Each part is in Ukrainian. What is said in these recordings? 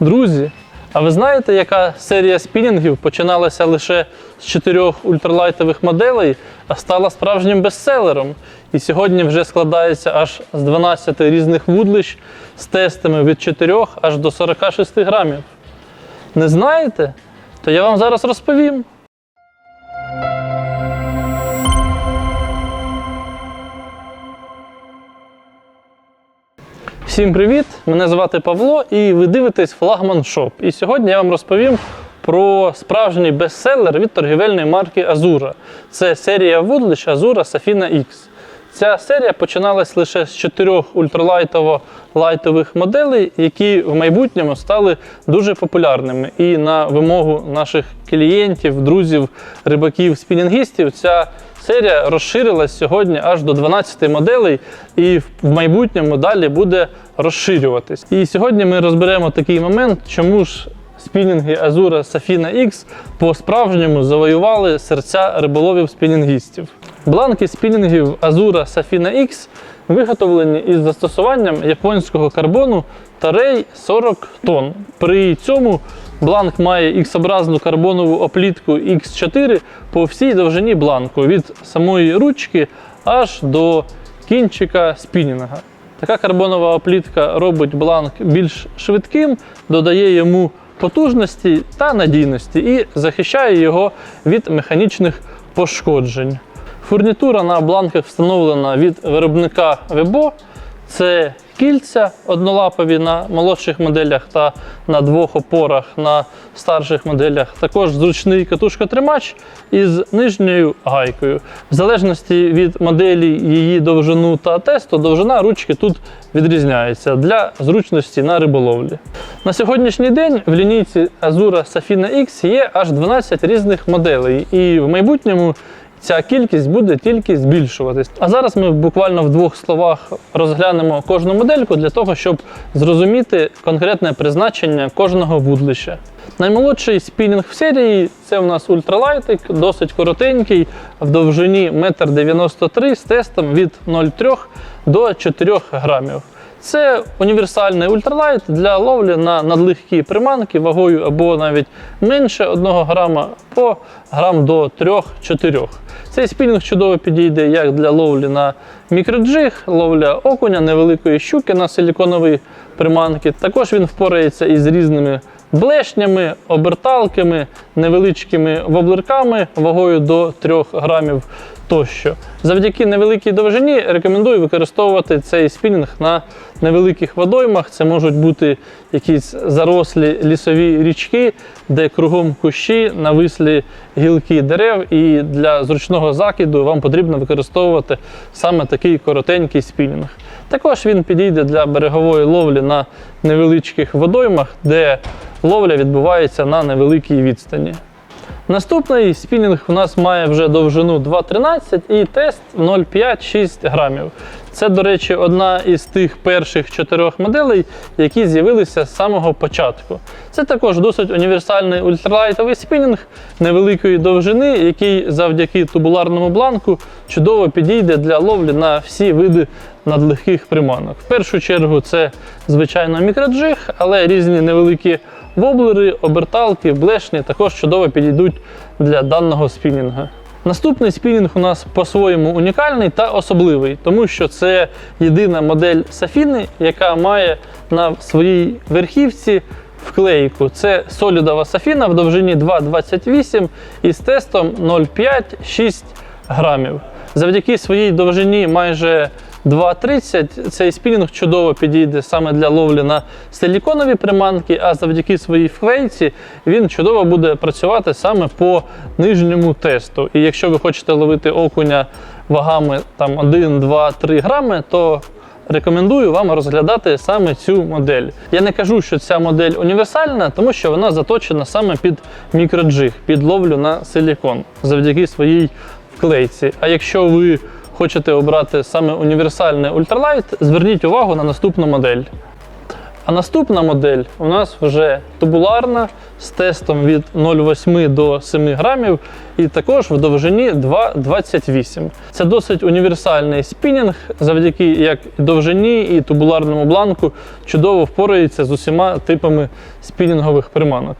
Друзі, а ви знаєте, яка серія спінінгів починалася лише з чотирьох ультралайтових моделей, а стала справжнім бестселером? І сьогодні вже складається аж з 12 різних вудлищ з тестами від 4 аж до 46 грамів. Не знаєте? То я вам зараз розповім. Всім привіт! Мене звати Павло і ви дивитесь Флагман Шоп. І сьогодні я вам розповім про справжній бестселер від торгівельної марки Azura. Це серія вудлищ Azura Safina X. Ця серія починалась лише з чотирьох ультралайтово-лайтових моделей, які в майбутньому стали дуже популярними. І на вимогу наших клієнтів, друзів, рибаків, спінінгістів ця серія розширилась сьогодні аж до 12 моделей, і в майбутньому далі буде розширюватись. І сьогодні ми розберемо такий момент, чому ж спінінги Azura Safina X по-справжньому завоювали серця риболовів-спінінгістів. Бланки спінінгів Azura Safina X виготовлені із застосуванням японського карбону Тарей 40 тонн. При цьому бланк має X-образну карбонову оплітку X4 по всій довжині бланку від самої ручки аж до кінчика спінінга. Така карбонова оплітка робить бланк більш швидким, додає йому потужності та надійності і захищає його від механічних пошкоджень. Фурнітура на бланках встановлена від виробника Webo. Це кільця однолапові на молодших моделях та на двох опорах на старших моделях. Також зручний катушкотримач із нижньою гайкою. В залежності від моделі, її довжину та тесту, довжина ручки тут відрізняється для зручності на риболовлі. На сьогоднішній день в лінійці Azura Safina X є аж 12 різних моделей, і в майбутньому ця кількість буде тільки збільшуватись. А зараз ми буквально в двох словах розглянемо кожну модельку для того, щоб зрозуміти конкретне призначення кожного вудлища. Наймолодший спінінг в серії це у нас ультралайтик, досить коротенький, в довжині 1,93 м з тестом від 0,3 до 4 грамів. Це універсальний ультралайт для ловлі на надлегкі приманки вагою або навіть менше 1 грама по грам до 3-4. Цей спінінг чудово підійде як для ловлі на мікроджиг, ловля окуня, невеликої щуки на силіконові приманки. Також він впорається із різними блешнями, оберталками, невеличкими воблерками вагою до 3 грамів тощо. Завдяки невеликій довжині рекомендую використовувати цей спінінг на невеликих водоймах. Це можуть бути якісь зарослі лісові річки, де кругом кущі, навислі гілки дерев, і для зручного закиду вам потрібно використовувати саме такий коротенький спінінг. Також він підійде для берегової ловлі на невеличких водоймах, де ловля відбувається на невеликій відстані. Наступний спінінг у нас має вже довжину 2,13 і тест 0,5-6 грамів. Це, до речі, одна із тих перших чотирьох моделей, які з'явилися з самого початку. Це також досить універсальний ультралайтовий спінінг невеликої довжини, який завдяки тубуларному бланку чудово підійде для ловлі на всі види надлегких приманок. В першу чергу це, звичайно, мікроджиг, але різні невеликі воблери, оберталки, блешні також чудово підійдуть для даного спінінга. Наступний спінінг у нас по-своєму унікальний та особливий, тому що це єдина модель Сафіни, яка має на своїй верхівці вклейку. Це солідова сафіна в довжині 2,28 із тестом 0,5-6 грамів. Завдяки своїй довжині майже 2,30 цей спінінг чудово підійде саме для ловлі на силіконові приманки, а завдяки своїй вклейці він чудово буде працювати саме по нижньому тесту. І якщо ви хочете ловити окуня вагами там 1, 2, 3 грами, то Рекомендую вам розглядати саме цю модель. Я не кажу, що ця модель універсальна, тому що вона заточена саме під мікроджиг, під ловлю на силікон завдяки своїй вклейці. А якщо ви хочете обрати саме універсальний ультралайт, зверніть увагу на наступну модель. А наступна модель у нас вже тубуларна з тестом від 0,8 до 7 грамів і також в довжині 2,28. Це досить універсальний спінінг, завдяки як довжині і тубуларному бланку чудово впорається з усіма типами спінінгових приманок.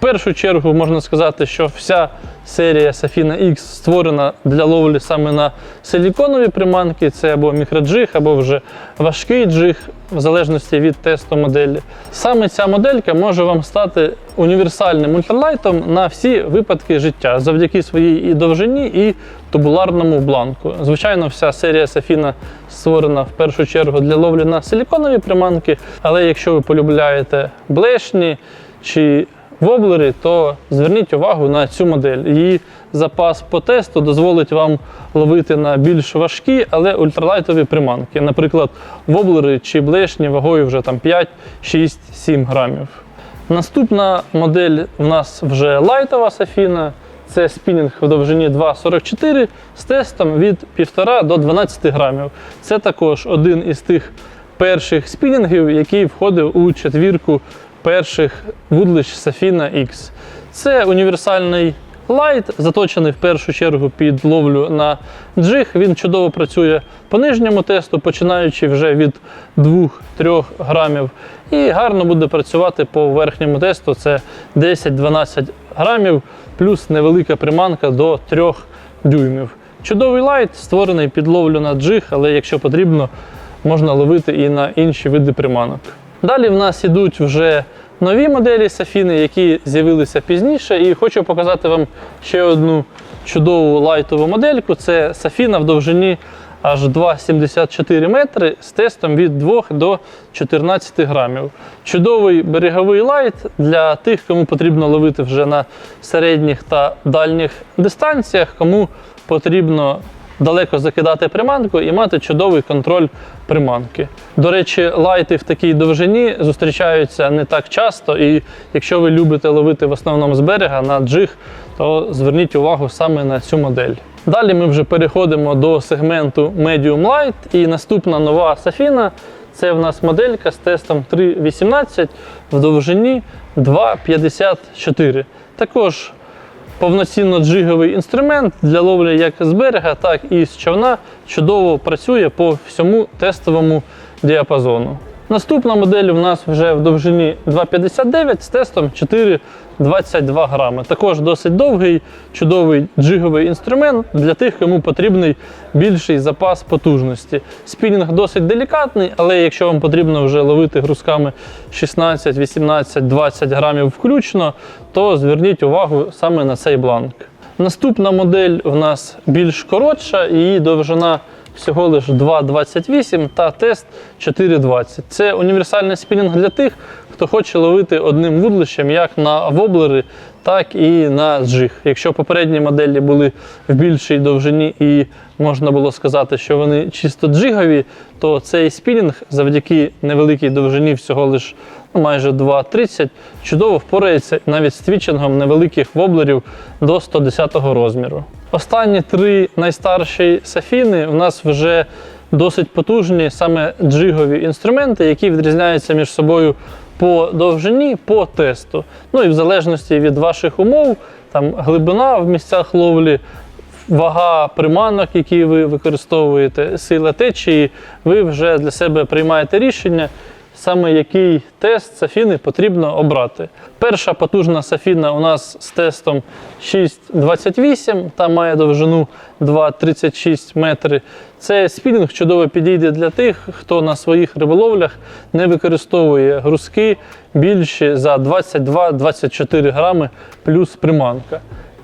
Першу чергу можна сказати, що вся серія Safina X створена для ловлі саме на силіконові приманки, це або мікроджиг, або вже важкий джиг, в залежності від тесту моделі. Саме ця моделька може вам стати універсальним ультралайтом на всі випадки життя завдяки своїй і довжині, і тубуларному бланку. Звичайно, вся серія Safina створена в першу чергу для ловлі на силіконові приманки, але якщо ви полюбляєте блешні чи воблери, то зверніть увагу на цю модель. Її запас по тесту дозволить вам ловити на більш важкі, але ультралайтові приманки. Наприклад, воблери чи блешні вагою вже там 5, 6, 7 грамів. Наступна модель в нас вже лайтова Сафіна. Це спінінг в довжині 2,44 з тестом від 1,5 до 12 грамів. Це також один із тих перших спінінгів, який входив у четвірку перших вудлищ Safina X. Це універсальний лайт, заточений в першу чергу під ловлю на джиг. Він чудово працює по нижньому тесту, починаючи вже від 2-3 грамів. І гарно буде працювати по верхньому тесту. Це 10-12 грамів, плюс невелика приманка до 3 дюймів. Чудовий лайт, створений під ловлю на джиг, але якщо потрібно, можна ловити і на інші види приманок. Далі в нас ідуть вже нові моделі Сафіни, які з'явилися пізніше. І хочу показати вам ще одну чудову лайтову модельку. Це Сафіна в довжині аж 2,74 метри з тестом від 2 до 14 грамів. Чудовий береговий лайт для тих, кому потрібно ловити вже на середніх та дальніх дистанціях, кому потрібно далеко закидати приманку і мати чудовий контроль приманки. До речі, лайти в такій довжині зустрічаються не так часто, і якщо ви любите ловити в основному з берега на джиг, то зверніть увагу саме на цю модель. Далі ми вже переходимо до сегменту Medium Light, і наступна нова Safina це в нас моделька з тестом 3.18 в довжині 2,54. Також повноцінно джиговий інструмент для ловлі як з берега, так і з човна чудово працює по всьому тестовому діапазону. Наступна модель у нас вже в довжині 2,59 з тестом 4,22 грами. Також досить довгий, чудовий джиговий інструмент для тих, кому потрібний більший запас потужності. Спінінг досить делікатний, але якщо вам потрібно вже ловити грузками 16, 18, 20 грамів включно, то зверніть увагу саме на цей бланк. Наступна модель в нас більш коротша, її довжина всього лише 2,28 та тест 4,20. Це універсальний спінінг для тих, хто хоче ловити одним вудлищем як на воблери, так і на джиг. Якщо попередні моделі були в більшій довжині і можна було сказати, що вони чисто джигові, то цей спінінг завдяки невеликій довжині всього лише майже 2,30 чудово впорається навіть з твічингом невеликих воблерів до 110 розміру. Останні три найстарші сафіни у нас вже досить потужні саме джигові інструменти, які відрізняються між собою по довжині, по тесту. Ну і в залежності від ваших умов, там глибина в місцях ловлі, вага приманок, які ви використовуєте, сила течії, ви вже для себе приймаєте рішення. Саме який тест сафіни потрібно обрати. Перша потужна сафіна у нас з тестом 6,28 та має довжину 2,36 метри. Це спінінг чудово підійде для тих, хто на своїх риболовлях не використовує грузки більші за 22-24 грами плюс приманка.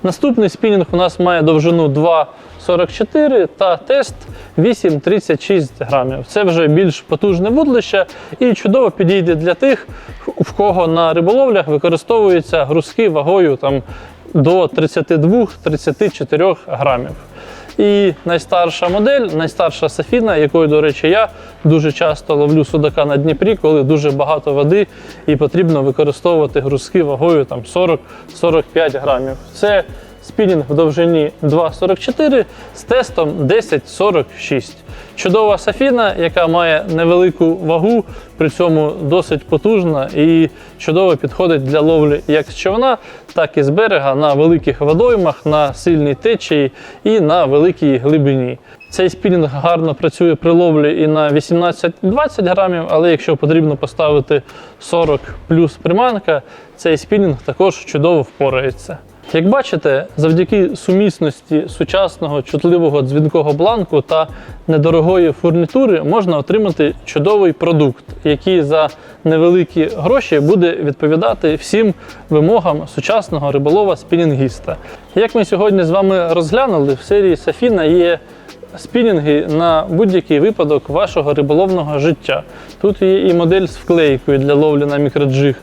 Наступний спінінг у нас має довжину 2,44 та тест 8,36 грамів. Це вже більш потужне вудлище і чудово підійде для тих, в кого на риболовлях використовуються грузки вагою там, до 32-34 грамів. І найстарша модель, найстарша Сафіна, якою, до речі, я дуже часто ловлю судака на Дніпрі, коли дуже багато води і потрібно використовувати грузки вагою там 40-45 грамів. Це спінінг в довжині 2,44 з тестом 10,46. Чудова сафіна, яка має невелику вагу, при цьому досить потужна і чудово підходить для ловлі як з човна, так і з берега на великих водоймах, на сильній течії і на великій глибині. Цей спінінг гарно працює при ловлі і на 18-20 грамів, але якщо потрібно поставити 40 плюс приманка, цей спінінг також чудово впорається. Як бачите, завдяки сумісності сучасного чутливого дзвінкого бланку та недорогої фурнітури можна отримати чудовий продукт, який за невеликі гроші буде відповідати всім вимогам сучасного риболова-спінінгіста. Як ми сьогодні з вами розглянули, в серії Сафіна є спінінги на будь-який випадок вашого риболовного життя. Тут є і модель з вклейкою для ловлі на мікроджиг,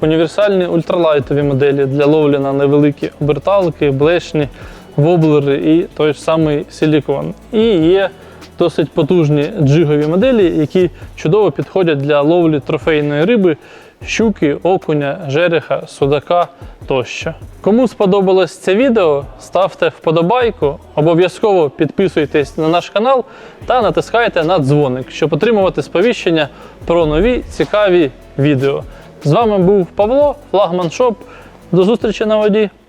універсальні ультралайтові моделі для ловлі на невеликі оберталки, блешні, воблери і той ж самий силікон. І є досить потужні джигові моделі, які чудово підходять для ловлі трофейної риби, щуки, окуня, жереха, судака тощо. Кому сподобалось це відео, ставте вподобайку, обов'язково підписуйтесь на наш канал та натискайте на дзвоник, щоб отримувати сповіщення про нові цікаві відео. З вами був Павло, флагман Шоп. До зустрічі на воді!